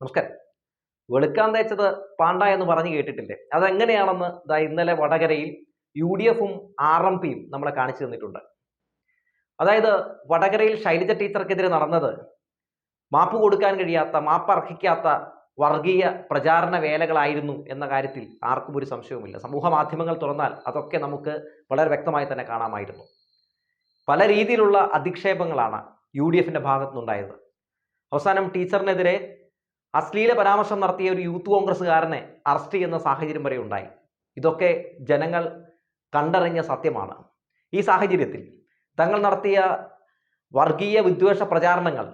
നമസ്കാരം. വെളുക്കാൻ തേച്ചത് പാണ്ട എന്ന് പറഞ്ഞു കേട്ടിട്ടില്ലേ? അതെങ്ങനെയാണെന്ന് ഇതാ ഇന്നലെ വടകരയിൽ യു ഡി എഫും ആർ എം പിയും നമ്മളെ കാണിച്ചു തന്നിട്ടുണ്ട്. അതായത് വടകരയിൽ ശൈലജ ടീച്ചർക്കെതിരെ നടന്നത് മാപ്പ് കൊടുക്കാൻ കഴിയാത്ത മാപ്പ് അർഹിക്കാത്ത വർഗീയ പ്രചാരണ വേലകളായിരുന്നു എന്ന കാര്യത്തിൽ ആർക്കും ഒരു സംശയവുമില്ല. സമൂഹ മാധ്യമങ്ങൾ തുറന്നാൽ അതൊക്കെ നമുക്ക് വളരെ വ്യക്തമായി തന്നെ കാണാമായിരുന്നു. പല രീതിയിലുള്ള അധിക്ഷേപങ്ങളാണ് യു ഡി എഫിന്റെ ഭാഗത്തുനിന്നുണ്ടായത്. അവസാനം ടീച്ചറിനെതിരെ അശ്ലീല പരാമർശം നടത്തിയ ഒരു യൂത്ത് കോൺഗ്രസ്സുകാരനെ അറസ്റ്റ് ചെയ്യുന്ന സാഹചര്യം വരെ ഉണ്ടായി. ഇതൊക്കെ ജനങ്ങൾ കണ്ടറിഞ്ഞ സത്യമാണ്. ഈ സാഹചര്യത്തിൽ തങ്ങൾ നടത്തിയ വർഗീയ വിദ്വേഷ പ്രചാരണങ്ങൾ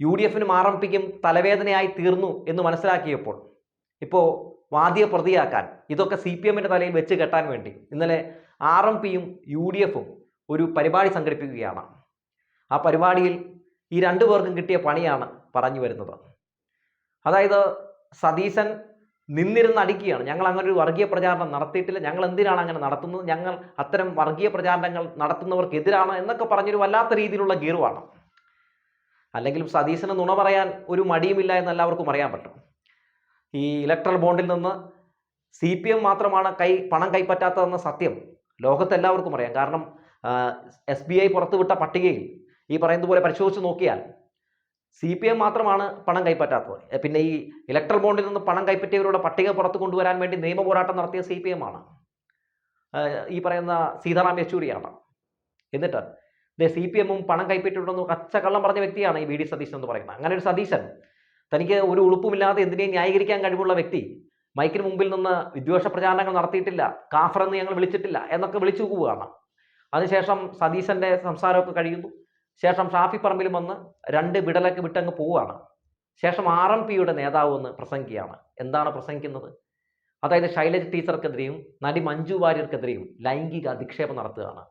യു ഡി എഫിനും ആർ എം പിക്കും തലവേദനയായി തീർന്നു എന്ന് മനസ്സിലാക്കിയപ്പോൾ ഇപ്പോൾ വാദിയെ പ്രതിയാക്കാൻ ഇതൊക്കെ സി പി എമ്മിന്റെ തലയിൽ വെച്ച് കെട്ടാൻ വേണ്ടി ഇന്നലെ ആർ എം പിയും യു ഡി എഫും ഒരു പരിപാടി സംഘടിപ്പിക്കുകയാണ്. ആ പരിപാടിയിൽ ഈ രണ്ടു പേർക്കും കിട്ടിയ പണിയാണ് പറഞ്ഞു വരുന്നത്. അതായത് സതീശൻ നിന്നിരുന്ന് അടിക്കുകയാണ്. ഞങ്ങൾ അങ്ങനെ ഒരു വർഗീയ പ്രചാരണം നടത്തിയിട്ടില്ല. ഞങ്ങൾ എന്തിനാണ് അങ്ങനെ നടത്തുന്നത്? ഞങ്ങൾ അത്തരം വർഗീയ പ്രചാരണങ്ങൾ നടത്തുന്നവർക്കെതിരാണ് എന്നൊക്കെ പറഞ്ഞൊരു വല്ലാത്ത രീതിയിലുള്ള ഗീറുവാണ് അല്ലെങ്കിൽ സതീശന് നുണ പറയാൻ ഒരു മടിയുമില്ല എന്ന് എല്ലാവർക്കും അറിയാൻ പറ്റും. ഈ ഇലക്ട്രൽ ബോണ്ടിൽ നിന്ന് സി പി എം മാത്രമാണ് കൈ പണം കൈപ്പറ്റാത്തതെന്ന സത്യം ലോകത്ത് എല്ലാവർക്കും അറിയാം. കാരണം എസ് ബി ഐ പുറത്തുവിട്ട പട്ടികയിൽ ഈ പറയുന്നത് പോലെ പരിശോധിച്ച് നോക്കിയാൽ സി പി എം മാത്രമാണ് പണം കൈപ്പറ്റാത്തത്. പിന്നെ ഈ ഇലക്ട്രൽ ബോണ്ടിൽ നിന്ന് പണം കൈപ്പറ്റിയവരുടെ പട്ടിക പുറത്തു കൊണ്ടുവരാൻ വേണ്ടി നിയമ പോരാട്ടം നടത്തിയ സി പി എം ആണ്. ഈ പറയുന്ന സീതാറാം യെച്ചൂരിയാണ്. എന്നിട്ട് സി പി എമ്മും പണം കൈപ്പറ്റിയിട്ടുണ്ടെന്ന് കച്ചക്കള്ളം പറഞ്ഞ വ്യക്തിയാണ് ഈ വി ഡി സതീശൻ എന്ന് പറയുന്നത്. അങ്ങനെ ഒരു സതീശൻ തനിക്ക് ഒരു ഉളുപ്പുമില്ലാതെ എന്തിനേയും ന്യായീകരിക്കാൻ കഴിവുള്ള വ്യക്തി മൈക്കിന് മുമ്പിൽ നിന്ന് വിദ്വേഷ പ്രചാരണങ്ങൾ നടത്തിയിട്ടില്ല കാഫർ എന്ന് ഞങ്ങൾ വിളിച്ചിട്ടില്ല എന്നൊക്കെ വിളിച്ചു പോവുകയാണ് അതിനുശേഷം സതീശന്റെ സംസാരമൊക്കെ കഴിയുന്നു. ശേഷം ഷാഫി പറമ്പിലും വന്ന് രണ്ട് വിടലൊക്കെ വിട്ടങ്ങ് പോവുകയാണ്. ശേഷം ആർ എം പിയുടെ നേതാവ് ഒന്ന് പ്രസംഗിക്കുകയാണ്. എന്താണ് പ്രസംഗിക്കുന്നത്? അതായത് ശൈലജ ടീച്ചർക്കെതിരെയും നടി മഞ്ജു വാര്യർക്കെതിരെയും ലൈംഗിക അധിക്ഷേപം നടത്തുകയാണ്.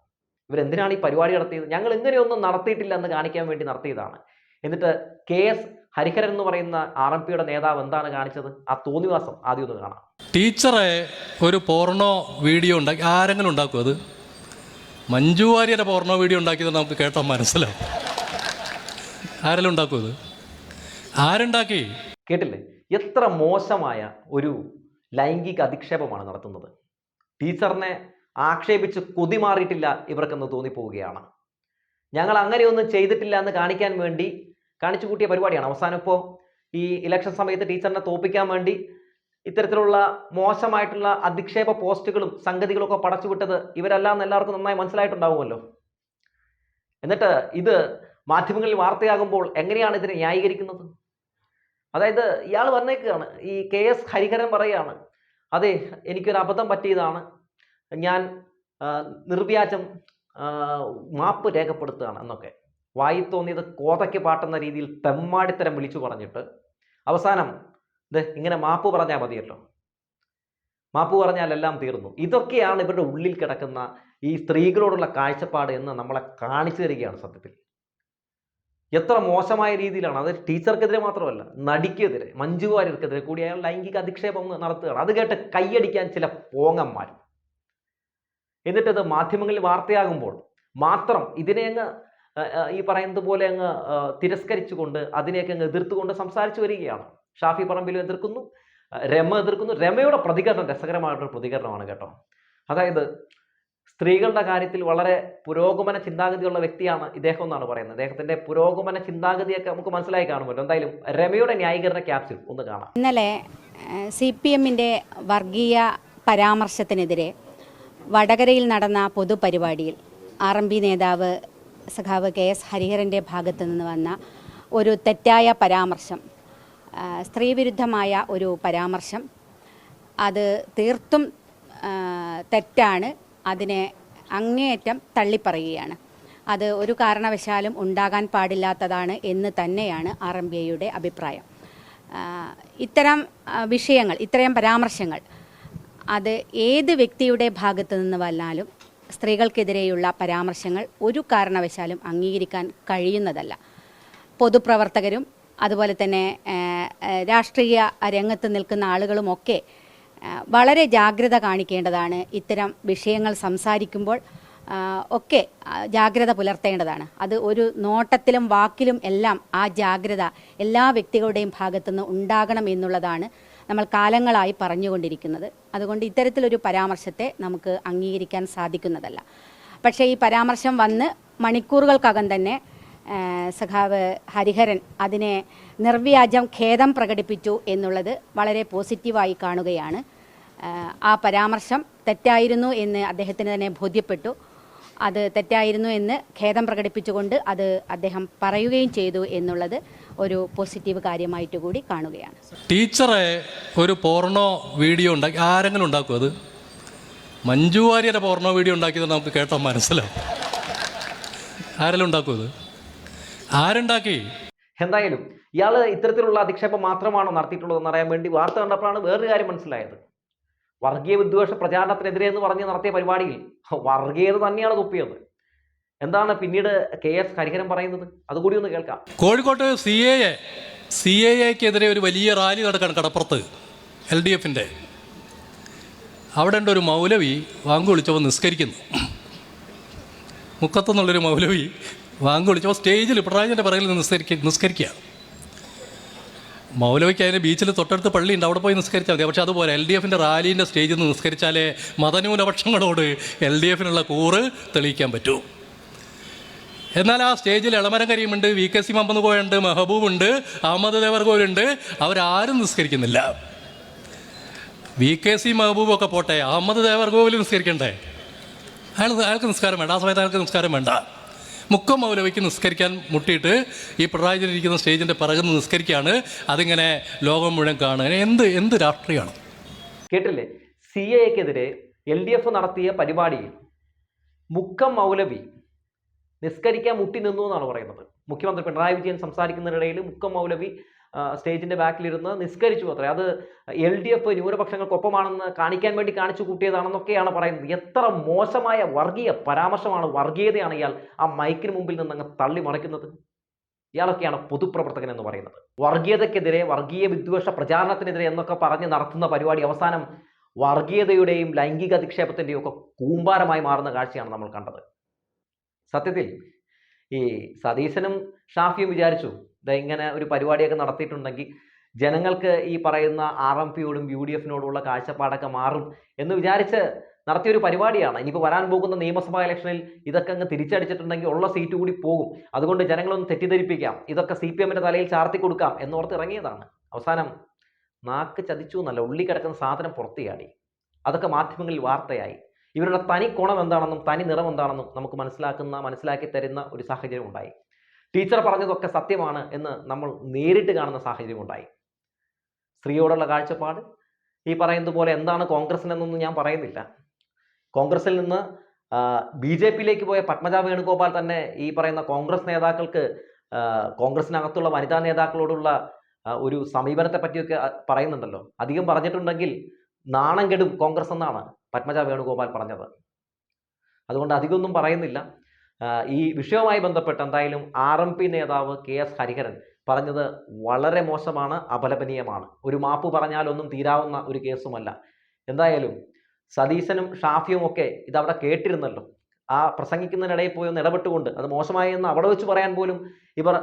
ഇവരെന്തിനാണ് ഈ പരിപാടി നടത്തിയത്? ഞങ്ങൾ ഇങ്ങനെയൊന്നും നടത്തിയിട്ടില്ല എന്ന് കാണിക്കാൻ വേണ്ടി നടത്തിയതാണ്. എന്നിട്ട് കെ എസ് ഹരിഹരൻ എന്ന് പറയുന്ന ആർ എം പിയുടെ നേതാവ് എന്താണ് കാണിച്ചത്? ആ തോന്നിവാസം ആദ്യം ഒന്ന് കാണാം. ടീച്ചറെ ഒരു പോർണോ വീഡിയോ ഉണ്ടാക്കി ആരെങ്കിലും ഉണ്ടാക്കും അത്? മഞ്ജു വാര്യരെ പോർണോ വീഡിയോ ഉണ്ടാക്കിയത് നമുക്ക് കേട്ടാൽ മനസ്സിലാവും. ആരെല്ലാം ഉണ്ടാക്കും അത് ആരുണ്ടാക്കി? കേട്ടില്ലേ? എത്ര മോശമായ ഒരു ലൈംഗിക അധിക്ഷേപമാണ് നടത്തുന്നത്. ടീച്ചറിനെ ആക്ഷേപിച്ച് കൊതി മാറിയിട്ടില്ല ഇവർക്കെന്ന് തോന്നിപ്പോവുകയാണ്. ഞങ്ങൾ അങ്ങനെയൊന്നും ചെയ്തിട്ടില്ല എന്ന് കാണിക്കാൻ വേണ്ടി കാണിച്ചു കൂട്ടിയ പരിപാടിയാണ്. അവസാനം ഇപ്പോൾ ഈ ഇലക്ഷൻ സമയത്ത് ടീച്ചറിനെ തോപ്പിക്കാൻ വേണ്ടി ഇത്തരത്തിലുള്ള മോശമായിട്ടുള്ള അധിക്ഷേപ പോസ്റ്റുകളും സംഗതികളൊക്കെ പടച്ചുവിട്ടത് ഇവരെല്ലാം എല്ലാവർക്കും നന്നായി മനസ്സിലായിട്ടുണ്ടാവുമല്ലോ. എന്നിട്ട് ഇത് മാധ്യമങ്ങളിൽ വാർത്തയാകുമ്പോൾ എങ്ങനെയാണ് ഇതിനെ ന്യായീകരിക്കുന്നത്? അതായത് ഇയാൾ വന്നേക്കുകയാണ് ഈ കെ എസ് ഹരിഹരൻ പറയുകയാണ് അതെ എനിക്കൊരു അബദ്ധം പറ്റിയതാണ്. ഞാൻ നിർവ്യാജം മാപ്പ് രേഖപ്പെടുത്തുകയാണ് എന്നൊക്കെ. വായി തോന്നിയത് കോതയ്ക്ക് പാട്ടെന്ന രീതിയിൽ തെമ്മാടിത്തരം വിളിച്ചു പറഞ്ഞിട്ട് അവസാനം ഇത് ഇങ്ങനെ മാപ്പ് പറഞ്ഞാൽ മതിയല്ലോ. മാപ്പ് പറഞ്ഞാൽ എല്ലാം തീർന്നു. ഇതൊക്കെയാണ് ഇവരുടെ ഉള്ളിൽ കിടക്കുന്ന ഈ സ്ത്രീകളോടുള്ള കാഴ്ചപ്പാട് എന്ന് നമ്മളെ കാണിച്ചു തരികയാണ് സത്യത്തിൽ. എത്ര മോശമായ രീതിയിലാണ്. അത് ടീച്ചർക്കെതിരെ മാത്രമല്ല നടിക്കെതിരെ മഞ്ജു വാര്യർക്കെതിരെ കൂടി അയാൾ ലൈംഗിക അധിക്ഷേപം നടത്തുകയാണ്. അത് കേട്ട് കൈയടിക്കാൻ ചില പോങ്ങന്മാർ. എന്നിട്ടത് മാധ്യമങ്ങളിൽ വാർത്തയാകുമ്പോൾ മാത്രം ഇതിനെ അങ്ങ് ഈ പറയുന്നത് പോലെ അങ്ങ് തിരസ്കരിച്ചുകൊണ്ട് അതിനെയൊക്കെ അങ്ങ് എതിർത്തുകൊണ്ട് സംസാരിച്ചു വരികയാണ്. ഷാഫി പറമ്പിലും എതിർക്കുന്നു. രമ എതിർക്കുന്നു. രമയുടെ പ്രതികരണം രസകരമായിട്ടൊരു പ്രതികരണമാണ് കേട്ടോ. അതായത് സ്ത്രീകളുടെ കാര്യത്തിൽ വളരെ പുരോഗമന ചിന്താഗതിയുള്ള വ്യക്തിയാണ് ഇദ്ദേഹം എന്നാണ് പറയുന്നത്. അദ്ദേഹത്തിന്റെ പുരോഗമന ചിന്താഗതിയൊക്കെ നമുക്ക് മനസ്സിലായി കാണുമല്ലോ. എന്തായാലും രമയുടെ ന്യായീകരണ ക്യാപ്സ്യൂൾ ഒന്ന് കാണാം. ഇന്നലെ സി പി എമ്മിന്റെ വർഗീയ പരാമർശത്തിനെതിരെ വടകരയിൽ നടന്ന പൊതുപരിപാടിയിൽ ആർ എം പി നേതാവ് സഖാവ് കെ എസ് ഹരിഹരന്റെ ഭാഗത്തു നിന്ന് വന്ന ഒരു തെറ്റായ പരാമർശം സ്ത്രീവിരുദ്ധമായ ഒരു പരാമർശം. അത് തീർത്തും തെറ്റാണ്. അതിനെ അങ്ങേയറ്റം തള്ളിപ്പറയുകയാണ്. അത് ഒരു കാരണവശാലും ഉണ്ടാകാൻ പാടില്ലാത്തതാണ് എന്ന് തന്നെയാണ് ആർ എം ബി ഐയുടെ അഭിപ്രായം. ഇത്തരം വിഷയങ്ങൾ ഇത്തരം പരാമർശങ്ങൾ അത് ഏത് വ്യക്തിയുടെ ഭാഗത്തു നിന്ന് വന്നാലും സ്ത്രീകൾക്കെതിരെയുള്ള പരാമർശങ്ങൾ ഒരു കാരണവശാലും അംഗീകരിക്കാൻ കഴിയുന്നതല്ല. പൊതുപ്രവർത്തകരും അതുപോലെ തന്നെ രാഷ്ട്രീയ രംഗത്ത് നിൽക്കുന്ന ആളുകളുമൊക്കെ വളരെ ജാഗ്രത കാണിക്കേണ്ടതാണ് ഇത്തരം വിഷയങ്ങൾ സംസാരിക്കുമ്പോൾ ഒക്കെ ജാഗ്രത പുലർത്തേണ്ടതാണ്. അത് ഒരു നോട്ടത്തിലും വാക്കിലും എല്ലാം ആ ജാഗ്രത എല്ലാ വ്യക്തികളുടെയും ഭാഗത്തുനിന്ന് ഉണ്ടാകണം എന്നുള്ളതാണ് നമ്മൾ കാലങ്ങളായി പറഞ്ഞുകൊണ്ടിരിക്കുന്നത്. അതുകൊണ്ട് ഇത്തരത്തിലൊരു പരാമർശത്തെ നമുക്ക് അംഗീകരിക്കാൻ സാധിക്കുന്നതല്ല. പക്ഷേ ഈ പരാമർശം വന്ന് മണിക്കൂറുകൾക്കകം തന്നെ സഖാവ് ഹരിഹരൻ അതിനെ നിർവ്യാജം ഖേദം പ്രകടിപ്പിച്ചു എന്നുള്ളത് വളരെ പോസിറ്റീവായി കാണുകയാണ്. ആ, പരാമർശം തെറ്റായിരുന്നു എന്ന് അദ്ദേഹത്തിന് തന്നെ ബോധ്യപ്പെട്ടു. അത് തെറ്റായിരുന്നു എന്ന് ഖേദം പ്രകടിപ്പിച്ചുകൊണ്ട് അത് അദ്ദേഹം പറയുകയും ചെയ്തു എന്നുള്ളത് ഒരു പോസിറ്റീവ് കാര്യമായിട്ട് കൂടി കാണുകയാണ്. ടീച്ചറെ ഒരു പോർണോ വീഡിയോ ഉണ്ടാക്കി ആരെങ്കിലും ഉണ്ടാക്കും അത്? മഞ്ജു വാര്യരുടെ പോർണോ വീഡിയോ ഉണ്ടാക്കിയത് നമുക്ക് കേട്ടോ മനസ്സിലാവും. ആരെങ്കിലും ഉണ്ടാക്കും അത്? ആരുണ്ടാക്കി? എന്തായാലും ഇയാൾ ഇത്തരത്തിലുള്ള അധിക്ഷേപം മാത്രമാണോ നടത്തിയിട്ടുള്ളതെന്ന് അറിയാൻ വേണ്ടി വാർത്ത കണ്ടപ്പോഴാണ് വേറൊരു കാര്യം മനസ്സിലായത്. വർഗീയ വിദ്വേഷ പ്രചാരണത്തിനെതിരെ എന്ന് പറഞ്ഞ് നടത്തിയ പരിപാടിയിൽ വർഗീയത തന്നെയാണ് തുപ്പിയത്. എന്താണ് പിന്നീട് കെ എസ് ഹരിഹരൻ പറയുന്നത്? അതുകൂടി ഒന്ന് കേൾക്കാം. കോഴിക്കോട്ട് C A A C A എക്കെതിരെ ഒരു വലിയ റാലി നടക്കാണ് കടപ്പുറത്ത് എൽ ഡി എഫിന്റെ അവിടെ ഉണ്ട് ഒരു മൗലവി വാങ്ക് വിളിച്ചപ്പോൾ നിസ്കരിക്കുന്നു. മുക്കത്തുനിന്നുള്ളൊരു മൗലവി വാങ്ക് വിളിച്ചപ്പോൾ സ്റ്റേജിൽ പിണറായിന്റെ പിറകിൽ നിസ്കരിക്ക നിസ്കരിക്കുക. മൗലവിക്ക് അതിന് ബീച്ചിൽ തൊട്ടടുത്ത് പള്ളിയുണ്ട് അവിടെ പോയി നിസ്കരിച്ചാൽ മതി. പക്ഷേ അതുപോലെ എൽ ഡി എഫിന്റെ റാലീന്റെ സ്റ്റേജിൽ നിന്ന് നിസ്കരിച്ചാലേ മതന്യൂനപക്ഷങ്ങളോട് എൽ ഡി എഫിനുള്ള കൂറ് തെളിയിക്കാൻ പറ്റൂ. എന്നാൽ ആ സ്റ്റേജിൽ ഇളമരം കരീമുണ്ട് വി കെ സി മമ്പന്ന് കോയുണ്ട് മെഹബൂബുണ്ട് അഹമ്മദ് ദേവർഗോരുണ്ട് അവരാരും നിസ്കരിക്കുന്നില്ല. വി കെ സി മെഹബൂബൊക്കെ പോട്ടെ അഹമ്മദ് ദേവർഗോവിൽ നിസ്കരിക്കണ്ടേ? അയാൾ അയാൾക്ക് നിസ്കാരം വേണ്ട. ആ സമയത്ത് അയാൾക്ക് നിസ്കാരം വേണ്ട. മുക്കം മൗലവിക്ക് നിസ്കരിക്കാൻ മുട്ടിയിട്ട് ഈ പിണറായി സ്റ്റേജിന്റെ പിറകുന്ന് നിസ്കരിക്കുകയാണ്. അതിങ്ങനെ ലോകം മുഴുവൻ കാണുക എന്ത് എന്ത് രാഷ്ട്രീയമാണ്? കേട്ടില്ലേ? സി എക്കെതിരെ എൽ ഡി എഫ് നടത്തിയ പരിപാടിയിൽ മുക്കം മൗലവി നിസ്കരിക്കാൻ മുട്ടി നിന്നു എന്നാണ് പറയുന്നത്. മുഖ്യമന്ത്രി പിണറായി വിജയൻ സംസാരിക്കുന്നതിനിടയിൽ മുക്കം മൗലവി സ്റ്റേജിന്റെ ബാക്കിലിരുന്ന് നിസ്കരിച്ചു അത്രേ അത് എൽ ഡി എഫ് ന്യൂനപക്ഷങ്ങൾക്കൊപ്പമാണെന്ന് കാണിക്കാൻ വേണ്ടി കാണിച്ചു കൂട്ടിയതാണെന്നൊക്കെയാണ് പറയുന്നത്. എത്ര മോശമായ വർഗീയ പരാമർശമാണ് വർഗീയതയാണ് ഇയാൾ ആ മൈക്കിന് മുമ്പിൽ നിന്ന് അങ്ങ് തള്ളി മറിക്കുന്നത്. ഇയാളൊക്കെയാണ് പൊതുപ്രവർത്തകൻ എന്ന് പറയുന്നത്. വർഗീയതയ്ക്കെതിരെ വർഗീയ വിദ്വേഷ പ്രചാരണത്തിനെതിരെ എന്നൊക്കെ പറഞ്ഞ് നടത്തുന്ന പരിപാടി അവസാനം വർഗീയതയുടെയും ലൈംഗിക അധിക്ഷേപത്തിന്റെയും ഒക്കെ കൂമ്പാരമായി മാറുന്ന കാഴ്ചയാണ് നമ്മൾ കണ്ടത്. സത്യത്തിൽ ഈ സതീശനും ഷാഫിയും വിചാരിച്ചു ഇങ്ങനെ ഒരു പരിപാടിയൊക്കെ നടത്തിയിട്ടുണ്ടെങ്കിൽ ജനങ്ങൾക്ക് ഈ പറയുന്ന ആർ എം പിയോടും യു ഡി എഫിനോടുള്ള കാഴ്ചപ്പാടൊക്കെ മാറും എന്ന് വിചാരിച്ച് നടത്തിയൊരു പരിപാടിയാണ്. ഇനിയിപ്പോൾ വരാൻ പോകുന്ന നിയമസഭാ ഇലക്ഷനിൽ ഇതൊക്കെ അങ്ങ് തിരിച്ചടിച്ചിട്ടുണ്ടെങ്കിൽ ഉള്ള സീറ്റ് കൂടി പോകും. അതുകൊണ്ട് ജനങ്ങളൊന്ന് തെറ്റിദ്ധരിപ്പിക്കാം. ഇതൊക്കെ സി പി എമ്മിന്റെ തലയിൽ ചാർത്തി കൊടുക്കാം എന്നോർത്ത് ഇറങ്ങിയതാണ്. അവസാനം നാക്ക് ചതിച്ചു എന്നല്ല ഉള്ളി കിടക്കുന്ന സാധനം പുറത്തിയാടി അതൊക്കെ മാധ്യമങ്ങളിൽ വാർത്തയായി. ഇവരുടെ തനി കുണം എന്താണെന്നും തനി നിറം എന്താണെന്നും നമുക്ക് മനസ്സിലാക്കുന്ന മനസ്സിലാക്കി തരുന്ന ഒരു സാഹചര്യം ഉണ്ടായി. ടീച്ചർ പറഞ്ഞതൊക്കെ സത്യമാണ് എന്ന് നമ്മൾ നേരിട്ട് കാണുന്ന സാഹചര്യം ഉണ്ടായി സ്ത്രീയോടുള്ള കാഴ്ചപ്പാട് ഈ പറയുന്നത് പോലെ എന്താണ് കോൺഗ്രസിനെന്നൊന്നും ഞാൻ പറയുന്നില്ല. കോൺഗ്രസിൽ നിന്ന് ബി ജെ പിയിലേക്ക് പോയ പത്മജ വേണുഗോപാൽ തന്നെ ഈ പറയുന്ന കോൺഗ്രസ് നേതാക്കൾക്ക് കോൺഗ്രസിനകത്തുള്ള വനിതാ നേതാക്കളോടുള്ള ഒരു സമീപനത്തെ പറ്റിയൊക്കെ പറയുന്നുണ്ടല്ലോ. അധികം പറഞ്ഞിട്ടുണ്ടെങ്കിൽ നാണം കെടും കോൺഗ്രസ് എന്നാണ് പത്മജ വേണുഗോപാൽ പറഞ്ഞത്. അതുകൊണ്ട് അധികമൊന്നും പറയുന്നില്ല. ഈ വിഷയവുമായി ബന്ധപ്പെട്ട് എന്തായാലും ആർ എം പി നേതാവ് കെ എസ് ഹരിഹരൻ പറഞ്ഞത് വളരെ മോശമാണ് അപലപനീയമാണ്. ഒരു മാപ്പ് പറഞ്ഞാലൊന്നും തീരാവുന്ന ഒരു കേസുമല്ല. എന്തായാലും സതീശനും ഷാഫിയും ഒക്കെ ഇതവിടെ കേട്ടിരുന്നല്ലോ. ആ പ്രസംഗിക്കുന്നതിനിടയിൽ പോയി ഒന്ന് ഇടപെട്ടുകൊണ്ട് അത് മോശമായി എന്ന് അവിടെ വെച്ച് പറയാൻ പോലും ഇവർ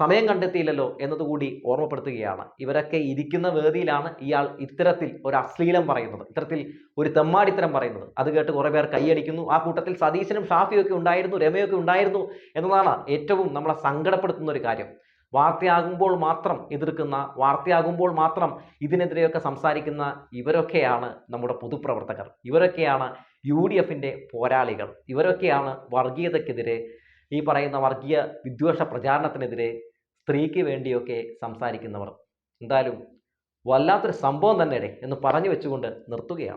സമയം കണ്ടെത്തിയില്ലല്ലോ എന്നതുകൂടി ഓർമ്മപ്പെടുത്തുകയാണ്. ഇവരൊക്കെ ഇരിക്കുന്ന വേദിയിലാണ് ഇയാൾ ഇത്തരത്തിൽ ഒരു അശ്ലീലം പറയുന്നത്. ഇത്തരത്തിൽ ഒരു തെമ്മാടിത്തരം പറയുന്നത്. അത് കേട്ട് കുറേ പേർ കൈയടിക്കുന്നു ആ കൂട്ടത്തിൽ സതീശനും ഷാഫിയും ഒക്കെ ഉണ്ടായിരുന്നു രമയൊക്കെ ഉണ്ടായിരുന്നു എന്നതാണ് ഏറ്റവും നമ്മളെ സങ്കടപ്പെടുത്തുന്ന ഒരു കാര്യം. വാർത്തയാകുമ്പോൾ മാത്രം എതിർക്കുന്ന വാർത്തയാകുമ്പോൾ മാത്രം ഇതിനെതിരെയൊക്കെ സംസാരിക്കുന്ന ഇവരൊക്കെയാണ് നമ്മുടെ പൊതുപ്രവർത്തകർ. ഇവരൊക്കെയാണ് യു ഡി എഫിന്റെ പോരാളികൾ. ഇവരൊക്കെയാണ് വർഗീയതയ്ക്കെതിരെ ഈ പറയുന്ന വർഗീയ വിദ്വേഷ പ്രചാരണത്തിനെതിരെ സ്ത്രീക്ക് വേണ്ടിയൊക്കെ സംസാരിക്കുന്നവർ. എന്തായാലും വല്ലാത്തൊരു സംഭവം തന്നെ എന്ന് പറഞ്ഞു വെച്ചുകൊണ്ട് നിർത്തുകയാണ്.